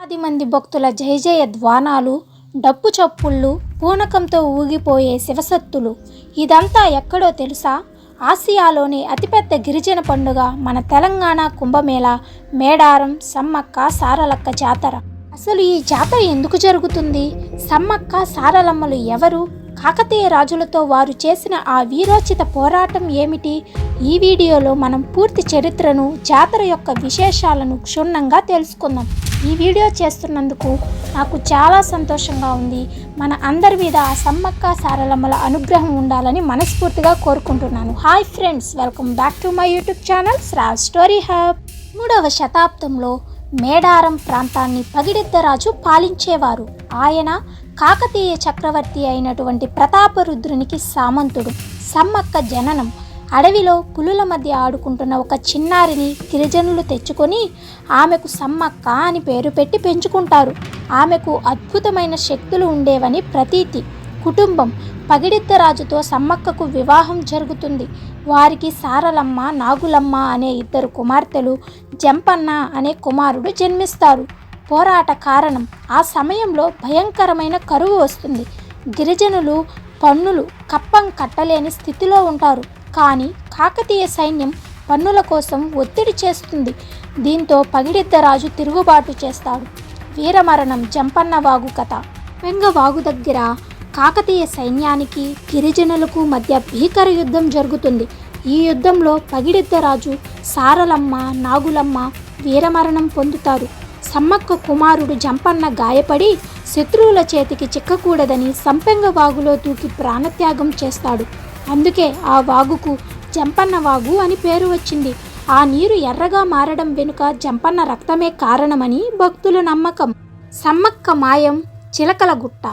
పది మంది భక్తుల జయ జయ ధ్వానాలు డప్పు చప్పుళ్ళు పూనకంతో ఊగిపోయే శివసత్తులు ఇదంతా ఎక్కడో తెలుసా? ఆసియాలోని అతిపెద్ద గిరిజన పండుగ మన తెలంగాణ కుంభమేళ మేడారం సమ్మక్క సారలక్క జాతర. అసలు ఈ జాతర ఎందుకు జరుగుతుంది? సమ్మక్క సారలమ్మలు ఎవరు? కాకతీయ రాజులతో వారు చేసిన ఆ వీరోచిత పోరాటం ఏమిటి? ఈ వీడియోలో మనం పూర్తి చరిత్రను జాతర యొక్క విశేషాలను క్షుణ్ణంగా తెలుసుకుందాం. ఈ వీడియో చేస్తున్నందుకు నాకు చాలా సంతోషంగా ఉంది. మన అందరి మీద ఆ సమ్మక్క సారలమ్మల అనుగ్రహం ఉండాలని మనస్ఫూర్తిగా కోరుకుంటున్నాను. Hi friends welcome back to my YouTube channel Shrav story hub మూడవ శతాబ్దంలో మేడారం ప్రాంతాన్ని పగిడిద్దరాజు పాలించేవారు. ఆయన కాకతీయ చక్రవర్తి అయినటువంటి ప్రతాపరుద్రునికి సామంతుడు. సమ్మక్క జననం అడవిలో పులుల మధ్య ఆడుకుంటున్న ఒక చిన్నారిని గిరిజనులు తెచ్చుకొని ఆమెకు సమ్మక్క అని పేరు పెట్టి పెంచుకుంటారు. ఆమెకు అద్భుతమైన శక్తులు ఉండేవని ప్రతీతి. కుటుంబం పగిడిద్దరాజుతో సమ్మక్కకు వివాహం జరుగుతుంది. వారికి సారలమ్మ నాగులమ్మ అనే ఇద్దరు కుమార్తెలు జంపన్న అనే కుమారుడు జన్మిస్తారు. పోరాట కారణం ఆ సమయంలో భయంకరమైన కరువు వస్తుంది. గిరిజనులు పన్నులు కప్పం కట్టలేని స్థితిలో ఉంటారు. కానీ కాకతీయ సైన్యం పన్నుల కోసం ఒత్తిడి చేస్తుంది. దీంతో పగిడిద్దరాజు తిరుగుబాటు చేస్తాడు. వీరమరణం జంపన్న వాగు కథ. వెంగవాగు దగ్గర కాకతీయ సైన్యానికి గిరిజనులకు మధ్య భీకర యుద్ధం జరుగుతుంది. ఈ యుద్ధంలో పగిడిద్దరాజు సారలమ్మ నాగులమ్మ వీరమరణం పొందుతారు. సమ్మక్క కుమారుడు జంపన్న గాయపడి శత్రువుల చేతికి చిక్కకూడదని సంపెంగ వాగులో దూకి ప్రాణత్యాగం చేస్తాడు. అందుకే ఆ వాగుకు జంపన్న వాగు అని పేరు వచ్చింది. ఆ నీరు ఎర్రగా మారడం వెనుక జంపన్న రక్తమే కారణమని భక్తుల నమ్మకం. సమ్మక్క మాయం చిలకల గుట్ట.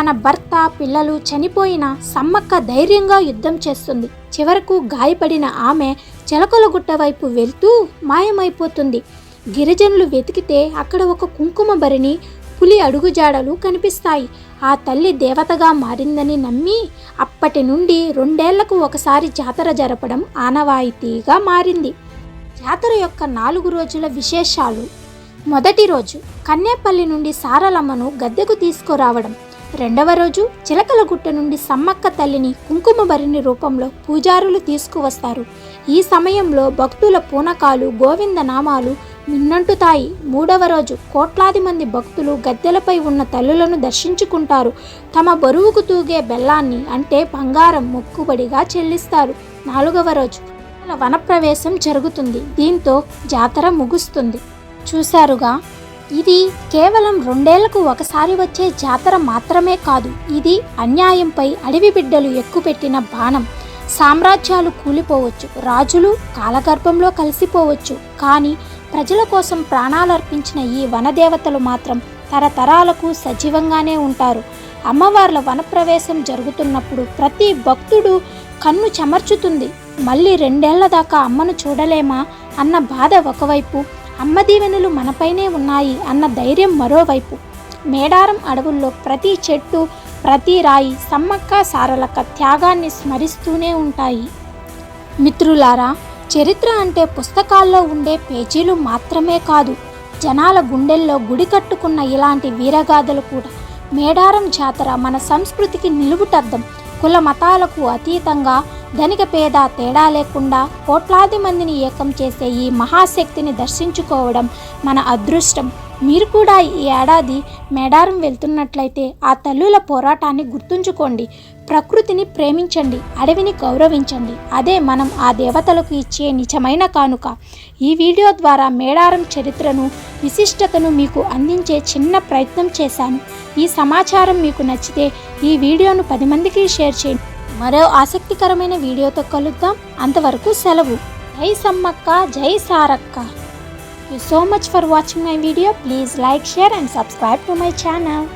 తన భర్త పిల్లలు చనిపోయిన సమ్మక్క ధైర్యంగా యుద్ధం చేస్తుంది. చివరకు గాయపడిన ఆమె చిలకల గుట్ట వైపు వెళ్తూ మాయమైపోతుంది. గిరిజనులు వెతికితే అక్కడ ఒక కుంకుమ భరిణి పులి అడుగుజాడలు కనిపిస్తాయి. ఆ తల్లి దేవతగా మారిందని నమ్మి అప్పటి నుండి రెండేళ్ళకు ఒకసారి జాతర జరపడం ఆనవాయితీగా మారింది. జాతర యొక్క నాలుగు రోజుల విశేషాలు. మొదటి రోజు కన్నేపల్లి నుండి సారలమ్మను గద్దెకు తీసుకురావడం. రెండవ రోజు చిలకలగుట్ట నుండి సమ్మక్క తల్లిని కుంకుమభరిణి రూపంలో పూజారులు తీసుకువస్తారు. ఈ సమయంలో భక్తుల పూనకాలు గోవింద నామాలు మిన్నంటుతాయి మూడవ రోజు కోట్లాది మంది భక్తులు గద్దెలపై ఉన్న తల్లులను దర్శించుకుంటారు. తమ బరువుకు తూగే బెల్లాన్ని అంటే బంగారం మొక్కుబడిగా చెల్లిస్తారు. నాలుగవ రోజు వనప్రవేశం జరుగుతుంది. దీంతో జాతర ముగుస్తుంది. చూశారుగా ఇది కేవలం రెండేళ్ళకు ఒకసారి వచ్చే జాతర మాత్రమే కాదు ఇది అన్యాయంపై అడవి బిడ్డలు ఎక్కుపెట్టిన బాణం. సామ్రాజ్యాలు కూలిపోవచ్చు. రాజులు కాలగర్భంలో కలిసిపోవచ్చు. కానీ ప్రజల కోసం ప్రాణాలర్పించిన ఈ వనదేవతలు మాత్రం తరతరాలకు సజీవంగానే ఉంటారు. అమ్మవార్ల వనప్రవేశం జరుగుతున్నప్పుడు ప్రతి భక్తుడు కన్ను చెమర్చుతుంది. మళ్ళీ రెండేళ్ళ దాకా అమ్మను చూడలేమా అన్న బాధ ఒకవైపు అమ్మ దీవెనలు మనపైనే ఉన్నాయి అన్న ధైర్యం మరోవైపు. మేడారం అడవుల్లో ప్రతి చెట్టు ప్రతి రాయి సమ్మక్క సారలక్క త్యాగాన్ని స్మరిస్తూనే ఉంటాయి. మిత్రులారా చరిత్ర అంటే పుస్తకాల్లో ఉండే పేజీలు మాత్రమే కాదు జనాల గుండెల్లో గుడి కట్టుకున్న ఇలాంటి వీరగాథలు కూడా. మేడారం జాతర మన సంస్కృతికి నిలువుటద్దం. కుల మతాలకు అతీతంగా ధనిక పేద తేడా లేకుండా కోట్లాది మందిని ఏకం చేసే ఈ మహాశక్తిని దర్శించుకోవడం మన అదృష్టం. మీరు కూడా ఈ ఏడాది మేడారం వెళ్తున్నట్లయితే ఆ తల్లుల పోరాటాన్ని గుర్తుంచుకోండి. ప్రకృతిని ప్రేమించండి. అడవిని గౌరవించండి. అదే మనం ఆ దేవతలకు ఇచ్చే నిజమైన కానుక. ఈ వీడియో ద్వారా మేడారం చరిత్రను విశిష్టతను మీకు అందించే చిన్న ప్రయత్నం చేశాను. ఈ సమాచారం మీకు నచ్చితే ఈ వీడియోను పది మందికి షేర్ చేయండి. మరో ఆసక్తికరమైన వీడియోతో కలుద్దాం. అంతవరకు సెలవు. జై సమ్మక్క జై Sarakka. You so much for watching my video. Please like share and subscribe to my channel